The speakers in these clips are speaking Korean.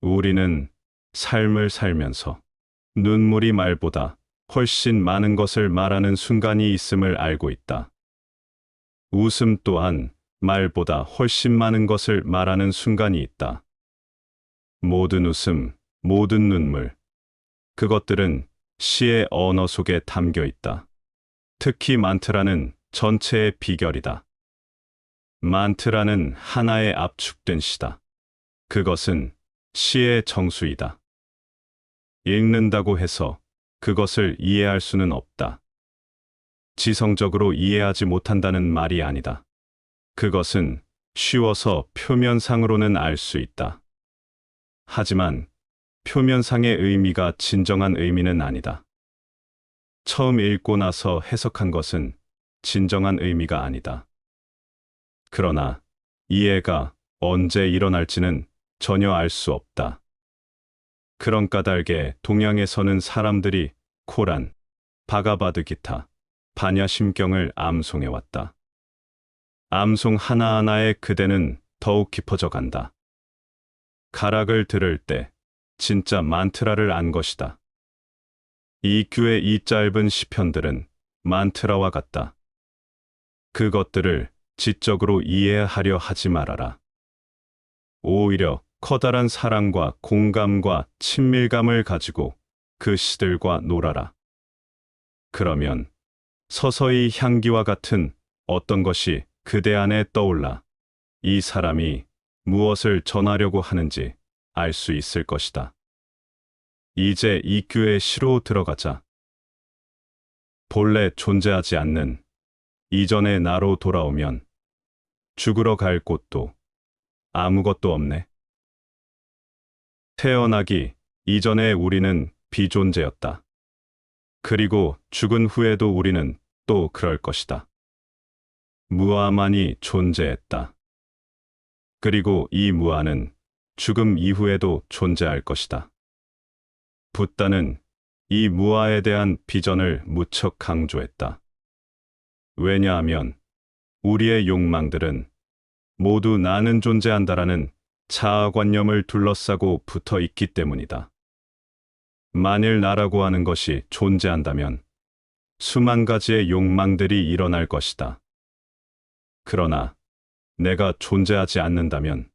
우리는 삶을 살면서 눈물이 말보다 훨씬 많은 것을 말하는 순간이 있음을 알고 있다. 웃음 또한 말보다 훨씬 많은 것을 말하는 순간이 있다. 모든 웃음, 모든 눈물. 그것들은 시의 언어 속에 담겨 있다. 특히 만트라는 전체의 비결이다. 만트라는 하나의 압축된 시다. 그것은 시의 정수이다. 읽는다고 해서 그것을 이해할 수는 없다. 지성적으로 이해하지 못한다는 말이 아니다. 그것은 쉬워서 표면상으로는 알 수 있다. 하지만 표면상의 의미가 진정한 의미는 아니다. 처음 읽고 나서 해석한 것은 진정한 의미가 아니다. 그러나 이해가 언제 일어날지는 전혀 알 수 없다. 그런 까닭에 동양에서는 사람들이 코란, 바가바드 기타, 반야심경을 암송해왔다. 암송 하나하나에 그대는 더욱 깊어져 간다. 가락을 들을 때 진짜 만트라를 안 것이다. 이 교의 이 짧은 시편들은 만트라와 같다. 그것들을 지적으로 이해하려 하지 말아라. 오히려 커다란 사랑과 공감과 친밀감을 가지고 그 시들과 놀아라. 그러면 서서히 향기와 같은 어떤 것이 그대 안에 떠올라 이 사람이 무엇을 전하려고 하는지 알 수 있을 것이다. 이제 이 교의 시로 들어가자. 본래 존재하지 않는 이전의 나로 돌아오면 죽으러 갈 곳도 아무것도 없네. 태어나기 이전에 우리는 비존재였다. 그리고 죽은 후에도 우리는 또 그럴 것이다. 무아만이 존재했다. 그리고 이 무아는 죽음 이후에도 존재할 것이다. 붓다는 이 무아에 대한 비전을 무척 강조했다. 왜냐하면 우리의 욕망들은 모두 나는 존재한다라는 자아관념을 둘러싸고 붙어 있기 때문이다. 만일 나라고 하는 것이 존재한다면 수만 가지의 욕망들이 일어날 것이다. 그러나 내가 존재하지 않는다면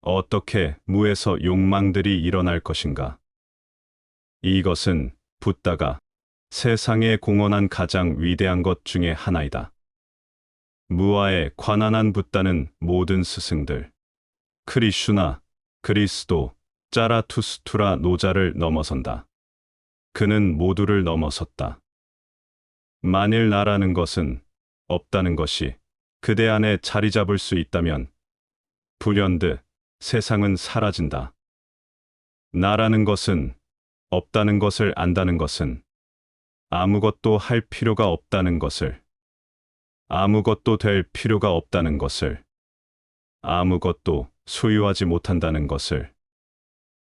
어떻게 무에서 욕망들이 일어날 것인가? 이것은 붓다가 세상에 공헌한 가장 위대한 것 중에 하나이다. 무아에 관한한 붓다는 모든 스승들, 크리슈나, 그리스도, 짜라투스투라 노자를 넘어선다. 그는 모두를 넘어섰다. 만일 나라는 것은 없다는 것이 그대 안에 자리 잡을 수 있다면 불현듯 세상은 사라진다. 나라는 것은 없다는 것을 안다는 것은 아무것도 할 필요가 없다는 것을 아무것도 될 필요가 없다는 것을 아무것도 소유하지 못한다는 것을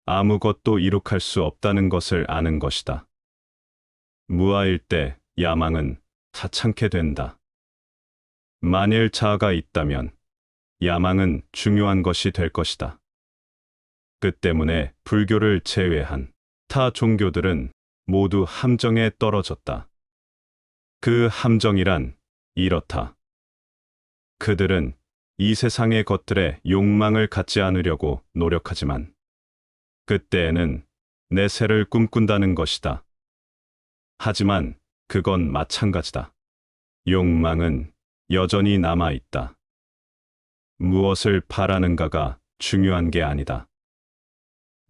아무것도 이룩할 수 없다는 것을 아는 것이다. 무아일 때 야망은 사창케 된다. 만일 자아가 있다면 야망은 중요한 것이 될 것이다. 그 때문에 불교를 제외한 타 종교들은 모두 함정에 떨어졌다. 그 함정이란 이렇다. 그들은 이 세상의 것들에 욕망을 갖지 않으려고 노력하지만 그때에는 내세를 꿈꾼다는 것이다. 하지만 그건 마찬가지다. 욕망은 여전히 남아 있다. 무엇을 바라는가가 중요한 게 아니다.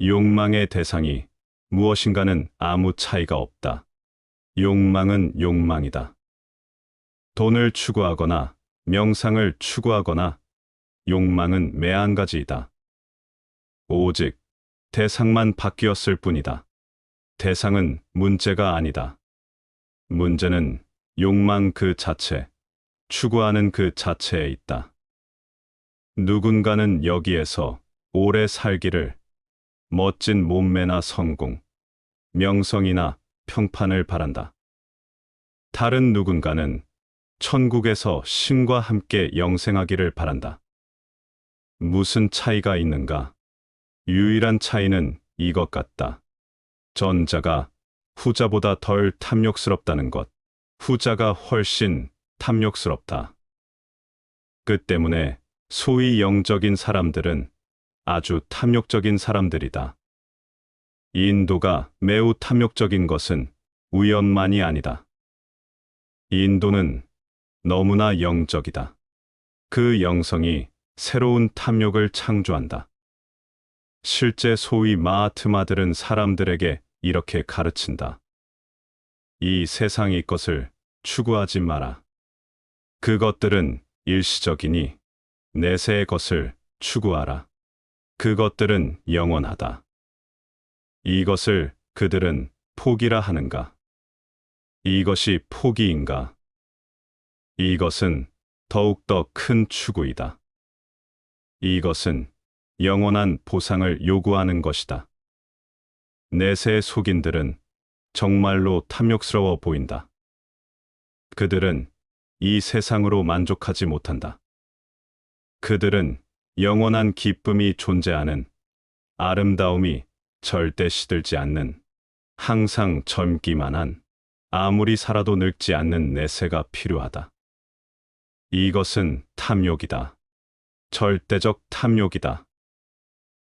욕망의 대상이 무엇인가는 아무 차이가 없다. 욕망은 욕망이다. 돈을 추구하거나 명상을 추구하거나 욕망은 매한가지이다. 오직 대상만 바뀌었을 뿐이다. 대상은 문제가 아니다. 문제는 욕망 그 자체, 추구하는 그 자체에 있다. 누군가는 여기에서 오래 살기를 멋진 몸매나 성공, 명성이나 평판을 바란다. 다른 누군가는 천국에서 신과 함께 영생하기를 바란다. 무슨 차이가 있는가? 유일한 차이는 이것 같다. 전자가 후자보다 덜 탐욕스럽다는 것. 후자가 훨씬 탐욕스럽다. 그 때문에 소위 영적인 사람들은 아주 탐욕적인 사람들이다. 인도가 매우 탐욕적인 것은 우연만이 아니다. 인도는 너무나 영적이다. 그 영성이 새로운 탐욕을 창조한다. 실제 소위 마하트마들은 사람들에게 이렇게 가르친다. 이 세상의 것을 추구하지 마라. 그것들은 일시적이니 내세의 것을 추구하라. 그것들은 영원하다. 이것을 그들은 포기라 하는가? 이것이 포기인가? 이것은 더욱더 큰 추구이다. 이것은 영원한 보상을 요구하는 것이다. 내세 속인들은 정말로 탐욕스러워 보인다. 그들은 이 세상으로 만족하지 못한다. 그들은 영원한 기쁨이 존재하는 아름다움이 절대 시들지 않는 항상 젊기만 한 아무리 살아도 늙지 않는 내세가 필요하다. 이것은 탐욕이다. 절대적 탐욕이다.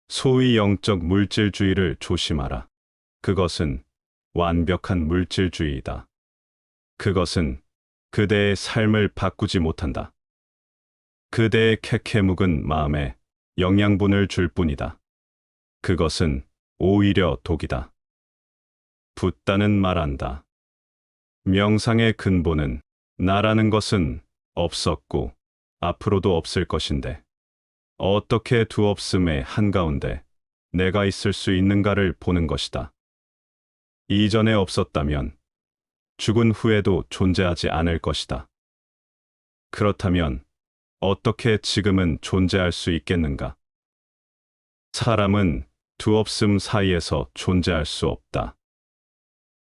소위 영적 물질주의를 조심하라. 그것은 완벽한 물질주의이다. 그것은 그대의 삶을 바꾸지 못한다. 그대의 캐캐 묵은 마음에 영양분을 줄 뿐이다. 그것은 오히려 독이다. 붓다는 말한다. 명상의 근본은 나라는 것은 없었고 앞으로도 없을 것인데 어떻게 두 없음의 한가운데 내가 있을 수 있는가를 보는 것이다. 이전에 없었다면 죽은 후에도 존재하지 않을 것이다. 그렇다면 어떻게 지금은 존재할 수 있겠는가? 사람은 두 없음 사이에서 존재할 수 없다.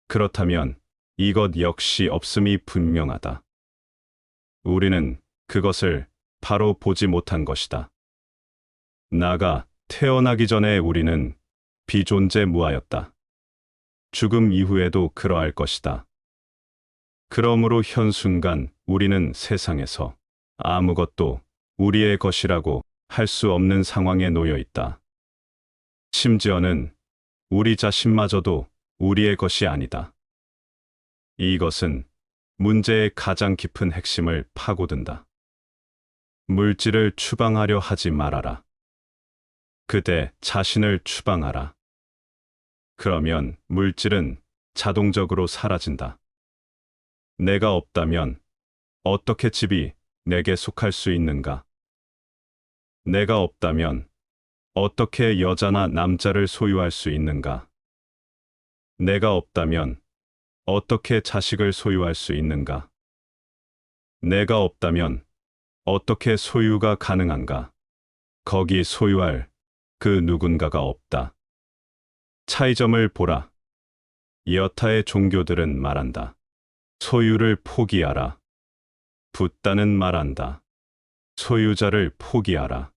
그렇다면 이것 역시 없음이 분명하다. 우리는 그것을 바로 보지 못한 것이다. 나가 태어나기 전에 우리는 비존재 무하였다. 죽음 이후에도 그러할 것이다. 그러므로 현 순간 우리는 세상에서 아무것도 우리의 것이라고 할 수 없는 상황에 놓여 있다. 심지어는 우리 자신마저도 우리의 것이 아니다. 이것은 문제의 가장 깊은 핵심을 파고든다. 물질을 추방하려 하지 말아라. 그대 자신을 추방하라. 그러면 물질은 자동적으로 사라진다. 내가 없다면 어떻게 집이 내게 속할 수 있는가? 내가 없다면 어떻게 여자나 남자를 소유할 수 있는가? 내가 없다면 어떻게 자식을 소유할 수 있는가? 내가 없다면 어떻게 소유가 가능한가? 거기 소유할 그 누군가가 없다. 차이점을 보라. 여타의 종교들은 말한다. 소유를 포기하라. 붓다는 말한다. 소유자를 포기하라.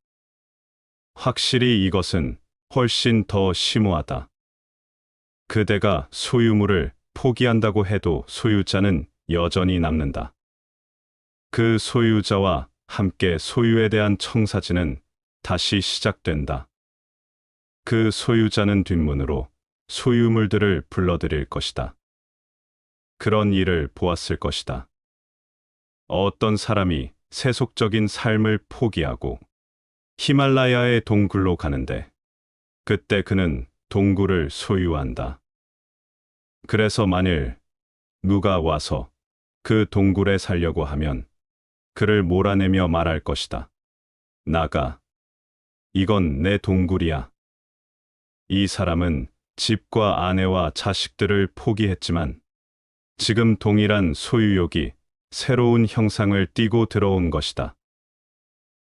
확실히 이것은 훨씬 더 심오하다. 그대가 소유물을 포기한다고 해도 소유자는 여전히 남는다. 그 소유자와 함께 소유에 대한 청사진은 다시 시작된다. 그 소유자는 뒷문으로 소유물들을 불러들일 것이다. 그런 일을 보았을 것이다. 어떤 사람이 세속적인 삶을 포기하고 히말라야의 동굴로 가는데 그때 그는 동굴을 소유한다. 그래서 만일 누가 와서 그 동굴에 살려고 하면 그를 몰아내며 말할 것이다. 나가. 이건 내 동굴이야. 이 사람은 집과 아내와 자식들을 포기했지만 지금 동일한 소유욕이 새로운 형상을 띠고 들어온 것이다.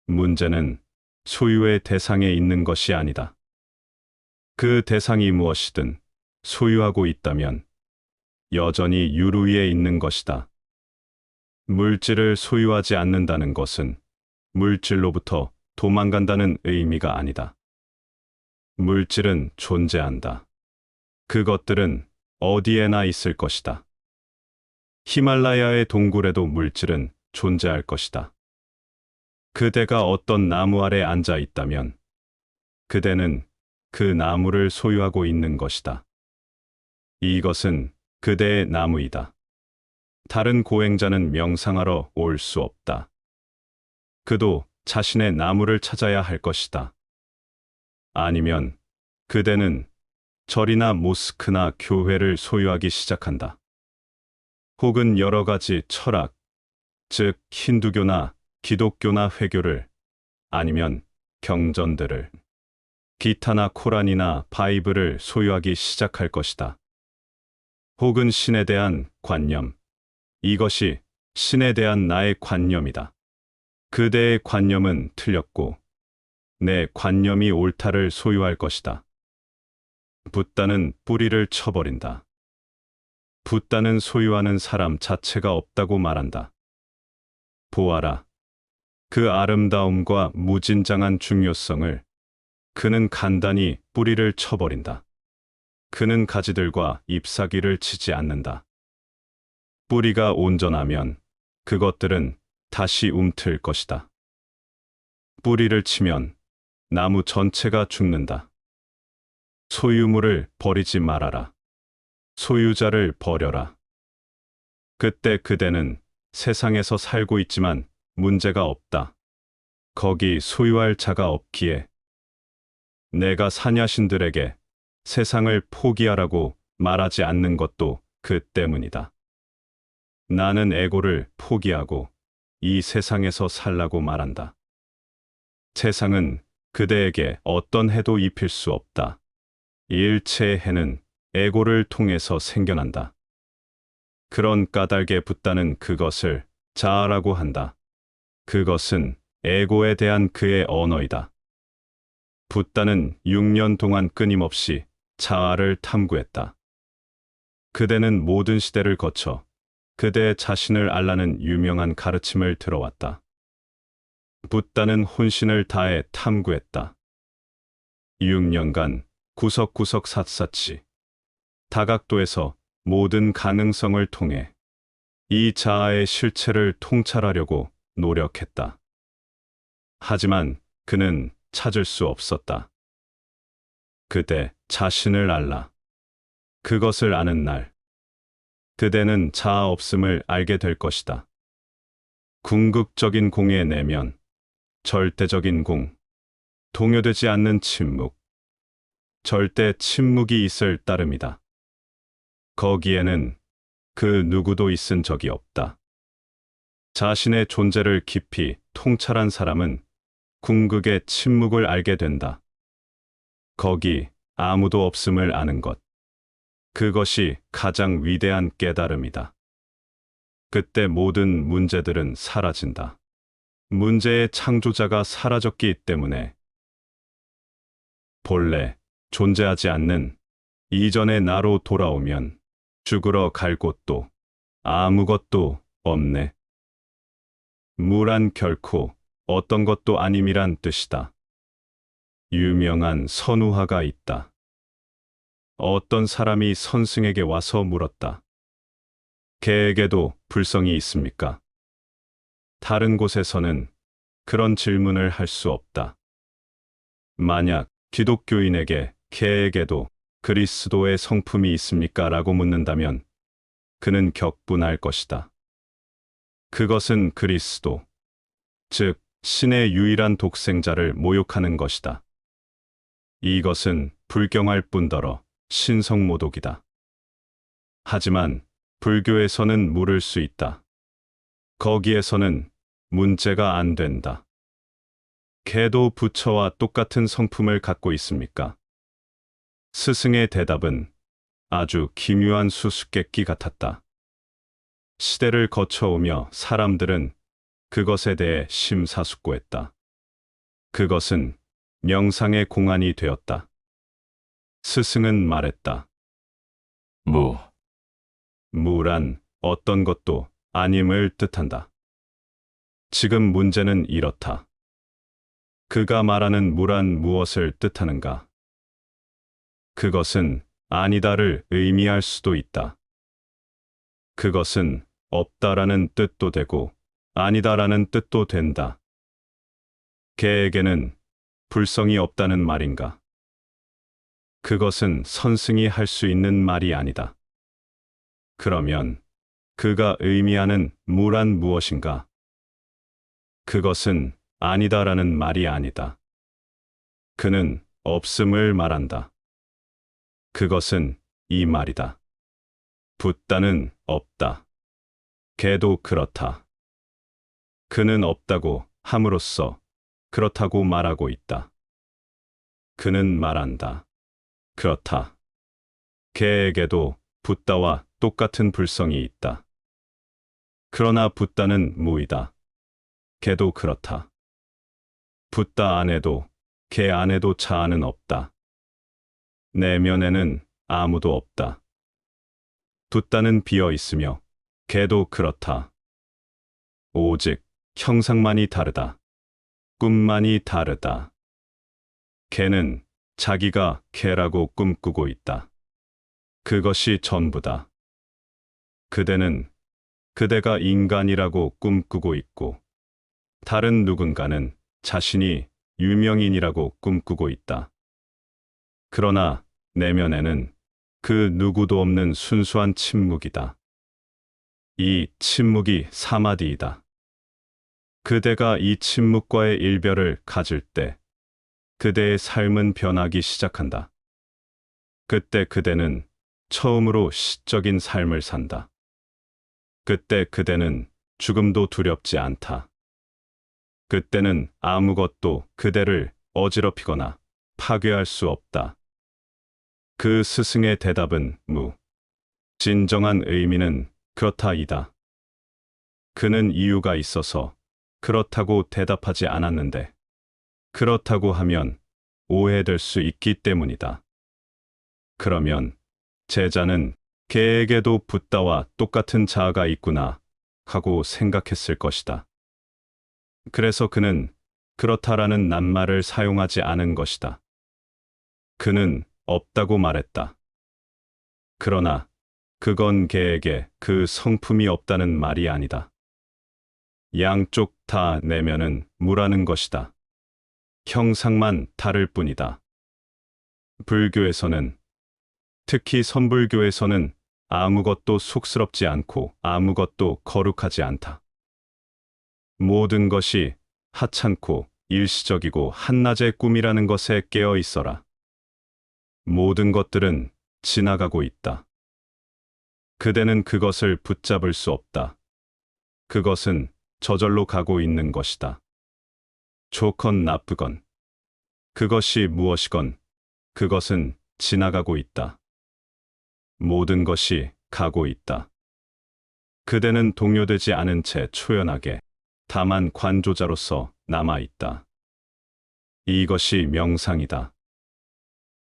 문제는 소유의 대상에 있는 것이 아니다. 그 대상이 무엇이든 소유하고 있다면 여전히 유루위에 있는 것이다. 물질을 소유하지 않는다는 것은 물질로부터 도망간다는 의미가 아니다. 물질은 존재한다. 그것들은 어디에나 있을 것이다. 히말라야의 동굴에도 물질은 존재할 것이다. 그대가 어떤 나무 아래 앉아 있다면 그대는 그 나무를 소유하고 있는 것이다. 이것은 그대의 나무이다. 다른 고행자는 명상하러 올 수 없다. 그도 자신의 나무를 찾아야 할 것이다. 아니면 그대는 절이나 모스크나 교회를 소유하기 시작한다. 혹은 여러 가지 철학, 즉 힌두교나 기독교나 회교를 아니면 경전들을 기타나 코란이나 바이블을 소유하기 시작할 것이다. 혹은 신에 대한 관념. 이것이 신에 대한 나의 관념이다. 그대의 관념은 틀렸고 내 관념이 옳다를 소유할 것이다. 붓다는 뿌리를 쳐버린다. 붓다는 소유하는 사람 자체가 없다고 말한다. 보아라. 그 아름다움과 무진장한 중요성을 그는 간단히 뿌리를 쳐버린다. 그는 가지들과 잎사귀를 치지 않는다. 뿌리가 온전하면 그것들은 다시 움틀 것이다. 뿌리를 치면 나무 전체가 죽는다. 소유물을 버리지 말아라. 소유자를 버려라. 그때 그대는 세상에서 살고 있지만 문제가 없다. 거기 소유할 자가 없기에 내가 사냐신들에게 세상을 포기하라고 말하지 않는 것도 그 때문이다. 나는 에고를 포기하고 이 세상에서 살라고 말한다. 세상은 그대에게 어떤 해도 입힐 수 없다. 일체의 해는 에고를 통해서 생겨난다. 그런 까닭에 붙다는 그것을 자아라고 한다. 그것은 에고에 대한 그의 언어이다. 붓다는 6년 동안 끊임없이 자아를 탐구했다. 그대는 모든 시대를 거쳐 그대 자신을 알라는 유명한 가르침을 들어왔다. 붓다는 혼신을 다해 탐구했다. 6년간 구석구석 샅샅이 다각도에서 모든 가능성을 통해 이 자아의 실체를 통찰하려고 노력했다. 하지만 그는 찾을 수 없었다. 그대 자신을 알라. 그것을 아는 날, 그대는 자아 없음을 알게 될 것이다. 궁극적인 공의 내면, 절대적인 공, 동요되지 않는 침묵, 절대 침묵이 있을 따름이다. 거기에는 그 누구도 있은 적이 없다. 자신의 존재를 깊이 통찰한 사람은 궁극의 침묵을 알게 된다. 거기 아무도 없음을 아는 것. 그것이 가장 위대한 깨달음이다. 그때 모든 문제들은 사라진다. 문제의 창조자가 사라졌기 때문에 본래 존재하지 않는 이전의 나로 돌아오면 죽으러 갈 곳도 아무것도 없네. 무란 결코 어떤 것도 아님이란 뜻이다. 유명한 선우화가 있다. 어떤 사람이 선승에게 와서 물었다. 개에게도 불성이 있습니까? 다른 곳에서는 그런 질문을 할 수 없다. 만약 기독교인에게 개에게도 그리스도의 성품이 있습니까? 라고 묻는다면 그는 격분할 것이다. 그것은 그리스도, 즉, 신의 유일한 독생자를 모욕하는 것이다. 이것은 불경할 뿐더러 신성모독이다. 하지만 불교에서는 물을 수 있다. 거기에서는 문제가 안 된다. 개도 부처와 똑같은 성품을 갖고 있습니까? 스승의 대답은 아주 기묘한 수수께끼 같았다. 시대를 거쳐오며 사람들은 그것에 대해 심사숙고했다. 그것은 명상의 공안이 되었다. 스승은 말했다. 무, 무란 어떤 것도 아님을 뜻한다. 지금 문제는 이렇다. 그가 말하는 무란 무엇을 뜻하는가? 그것은 아니다를 의미할 수도 있다. 그것은 없다라는 뜻도 되고 아니다라는 뜻도 된다. 개에게는 불성이 없다는 말인가? 그것은 선승이 할 수 있는 말이 아니다. 그러면 그가 의미하는 무란 무엇인가? 그것은 아니다라는 말이 아니다. 그는 없음을 말한다. 그것은 이 말이다. 붓다는 없다. 개도 그렇다. 그는 없다고 함으로써 그렇다고 말하고 있다. 그는 말한다. 그렇다. 개에게도 붓다와 똑같은 불성이 있다. 그러나 붓다는 무이다. 개도 그렇다. 붓다 안에도 개 안에도 자아는 없다. 내면에는 아무도 없다. 붓다는 비어 있으며 개도 그렇다. 오직 형상만이 다르다. 꿈만이 다르다. 개는 자기가 개라고 꿈꾸고 있다. 그것이 전부다. 그대는 그대가 인간이라고 꿈꾸고 있고, 다른 누군가는 자신이 유명인이라고 꿈꾸고 있다. 그러나 내면에는 그 누구도 없는 순수한 침묵이다. 이 침묵이 사마디이다. 그대가 이 침묵과의 일별을 가질 때 그대의 삶은 변하기 시작한다. 그때 그대는 처음으로 시적인 삶을 산다. 그때 그대는 죽음도 두렵지 않다. 그때는 아무것도 그대를 어지럽히거나 파괴할 수 없다. 그 스승의 대답은 무. 진정한 의미는 그렇다이다. 그는 이유가 있어서 그렇다고 대답하지 않았는데, 그렇다고 하면 오해될 수 있기 때문이다. 그러면 제자는 개에게도 붓다와 똑같은 자아가 있구나 하고 생각했을 것이다. 그래서 그는 그렇다라는 낱말을 사용하지 않은 것이다. 그는 없다고 말했다. 그러나 그건 개에게 그 성품이 없다는 말이 아니다. 양쪽 다 내면은 무라는 것이다. 형상만 다를 뿐이다. 불교에서는 특히 선불교에서는 아무것도 쑥스럽지 않고 아무것도 거룩하지 않다. 모든 것이 하찮고 일시적이고 한낮의 꿈이라는 것에 깨어 있어라. 모든 것들은 지나가고 있다. 그대는 그것을 붙잡을 수 없다. 그것은 저절로 가고 있는 것이다. 좋건 나쁘건, 그것이 무엇이건, 그것은 지나가고 있다. 모든 것이 가고 있다. 그대는 동요되지 않은 채 초연하게 다만 관조자로서 남아 있다. 이것이 명상이다.